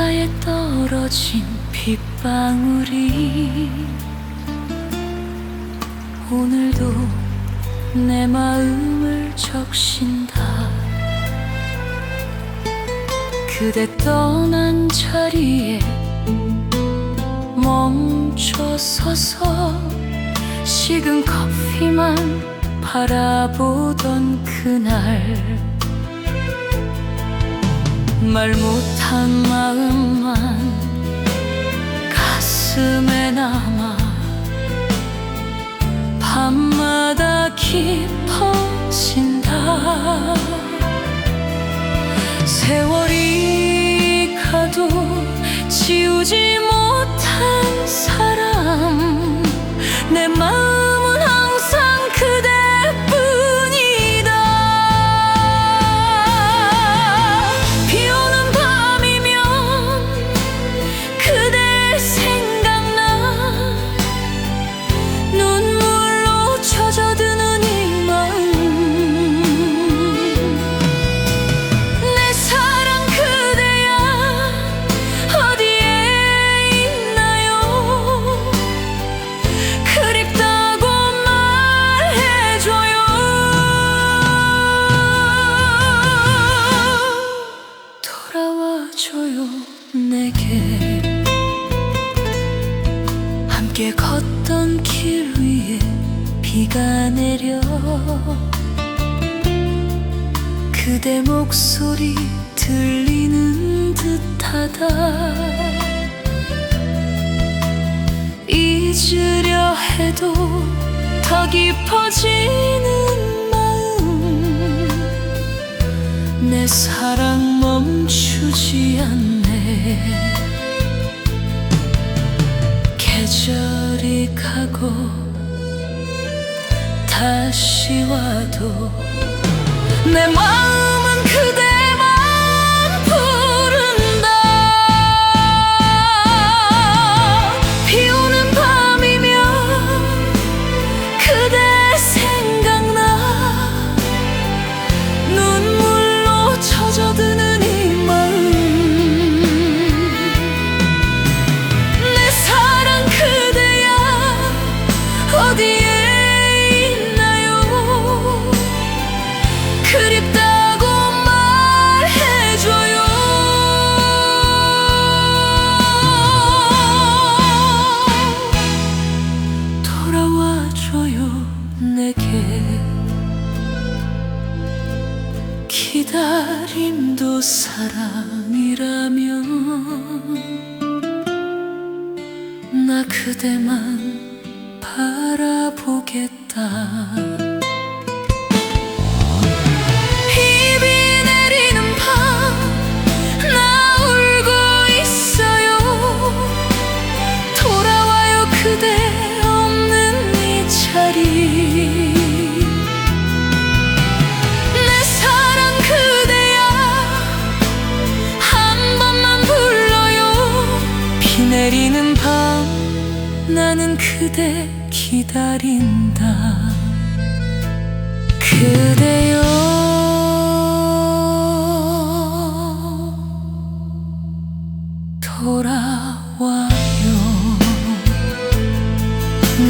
귓가에 떨어진 빗방울이 오늘도 내 마음을 적신다. 그대 떠난 자리에 멈춰 서서 식은 커피만 바라보던 그날 말 못한 마음만 가슴에 남아 밤마다 깊어진다. 세월이 가도 지우지 못 함께 걷던 길 위에 비가 내려. 그대 목소리 들리는 듯하다. 잊으려 해도 더 깊어지는 마음. 내 사랑 멈추지 않네 가고 다시 와도 내 마음 돌아와줘요 내게. 기다림도 사랑이라면 나 그대만 바라보겠다 내리는 밤 나는 그대 기다린다. 그대여 돌아와요.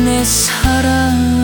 내 사랑